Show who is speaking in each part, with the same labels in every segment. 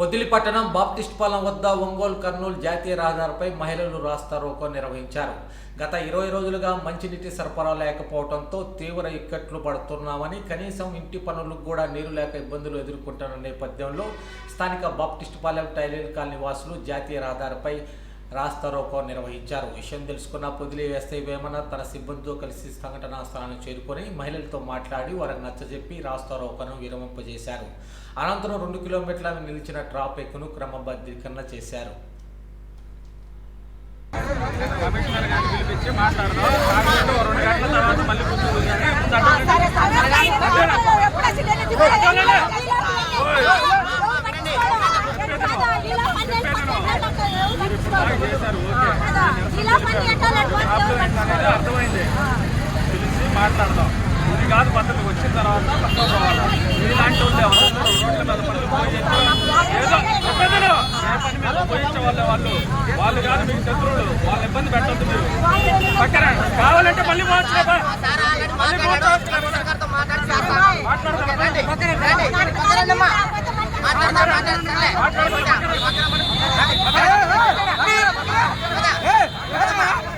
Speaker 1: పొదిలిపట్టణం Baptist Palem వద్ద ఒంగోలు కర్నూలు జాతీయ రహదారిపై మహిళలు రాస్తా రోకో నిర్వహించారు. గత ఇరవై రోజులుగా మంచినీటి సరఫరా లేకపోవడంతో తీవ్ర ఇక్కట్లు పడుతున్నామని కనీసం ఇంటి పనులకు కూడా నీరు లేక ఇబ్బందులు ఎదుర్కొంటున్న నేపథ్యంలో స్థానిక బాప్టిస్ట్ పాలెం టైలర్ కాలనీ వాసులు జాతీయ రహదారిపై రాస్తా రోకో నిర్వహించారు. విషయం తెలుసుకున్న పొదిలి వేస్తే వేమన తన సిబ్బందితో కలిసి సంఘటనా స్థలానికి చేరుకొని మహిళలతో మాట్లాడి వారికి నచ్చజెప్పి రాస్తా రోకోను విరమింపజేశారు. అనంతరం రెండు కిలోమీటర్ల నిలిచిన ట్రాఫిక్ను క్రమబద్ధీకరణ చేశారు.
Speaker 2: కమిషనర్ గారిని పిలిపించి మాట్లాడదాం. రెండు గంటల తర్వాత మళ్ళీ అర్థమైంది పిలిచి మాట్లాడదాం ఇది కాదు పద్ధతి వచ్చిన తర్వాత పక్కన పోవాలి ఇలాంటి వాళ్ళు ఎవరు రోడ్ల మీద పనులు పోయి ఏదో చెప్పేదిను. ఏ పని మీద పోయించే వాళ్ళే వాళ్ళు వాళ్ళు కాదు మీకు శత్రువులు వాళ్ళు ఇబ్బంది పెట్టద్దు మీరు పక్కన కావాలంటే మళ్ళీ పోవచ్చు కదా మళ్ళీ పోవచ్చు
Speaker 3: ఢిల్లీలో Vai lá.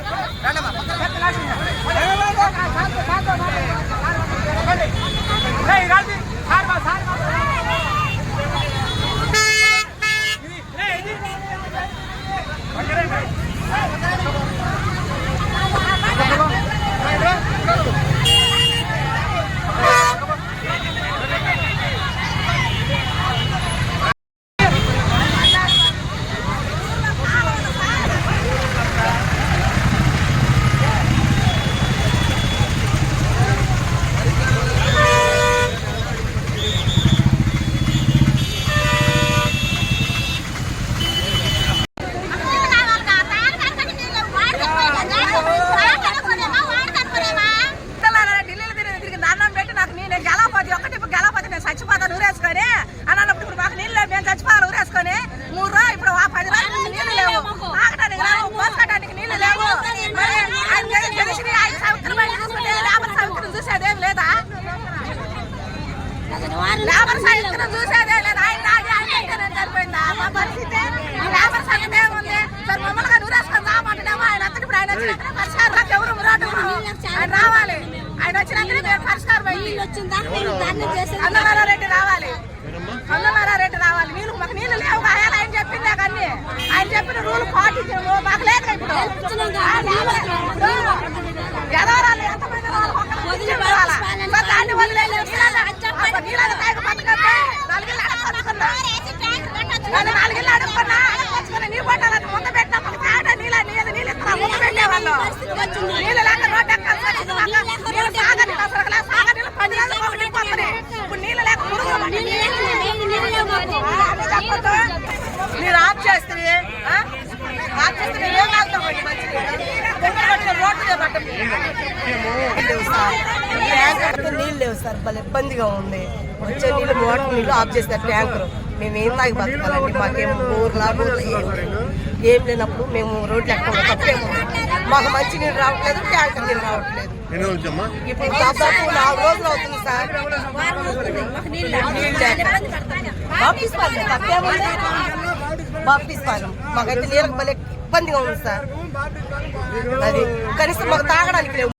Speaker 3: లేబర్ సముద్రం చూసేదే లేదు. ఆయన తాగి ఆయన సరిపోయిందా. మా పరిస్థితి ఈ లేబర్ ఏముంది? సరే మమ్మల్ని ఆయన ఇప్పుడు ఆయన పరిష్కారం ఎవరు ఆయన రావాలి. ఆయన వచ్చినాకనే మేము పరిష్కారం అన్నమారారెడ్డి రావాలి. అన్నమారారెడ్డి రావాలి. నీళ్ళు మాకు నీళ్ళు లేవు. ఆయన ఆయన చెప్పిందే కానీ ఆయన చెప్పిన రూల్ పాటించము మాకు ఇప్పుడు. ఎదవరాలు ఎంతమంది రావాలి? దాన్ని వదిలేదు నీళ్ళ నన్ను నాలుగిళ్ళు అడుక్కున్నా అడగొచ్చుకున్నా నీ బట్టలను ముందు పెట్టినప్పుడు కాడ నీళ్ళ నీళ్ళు నీళ్ళు ఇస్తున్నా ముందు పెట్టేవాళ్ళు. నీళ్ళు లేక రోడ్డు ఎక్కాల్సి వచ్చింది మాకు. నీళ్ళు సాగనీళ్ళు అసలు లేక సాగనీళ్ళు పది నెలలకు ఒకటి నింపొస్తున్నాయి. ఇప్పుడు నీళ్ళు లేక పురుగులు ఆ, అది చెప్పొద్దు. మీరు ఆఫ్ చేస్తే? ఆఫ్ ఏం వెళ్తాం రోడ్డు
Speaker 4: నీళ్ళు లేవు సార్. భలే ఇబ్బందిగా ఉంది. వచ్చే నీళ్ళు మోటార్ నీళ్ళు ఆఫ్ చేస్తారు ట్యాంకర్. మేము ఏం తాగి బతకాలండి? మాకేం ఊర్లా ఏం లేనప్పుడు మేము రోడ్లు ఎక్కడ తప్పేమో. మాకు మంచి నీళ్ళు రావట్లేదు ట్యాంకర్ నీళ్ళు రావట్లేదు. ఇప్పుడు దాదాపు నాలుగు రోజులు అవుతుంది సార్. పాలెం తప్పేముంది పాలెం మాకైతే నీళ్ళకి భలే ఇబ్బందిగా ఉంది సార్. అది కనీసం మాకు తాగడానికి లేవు.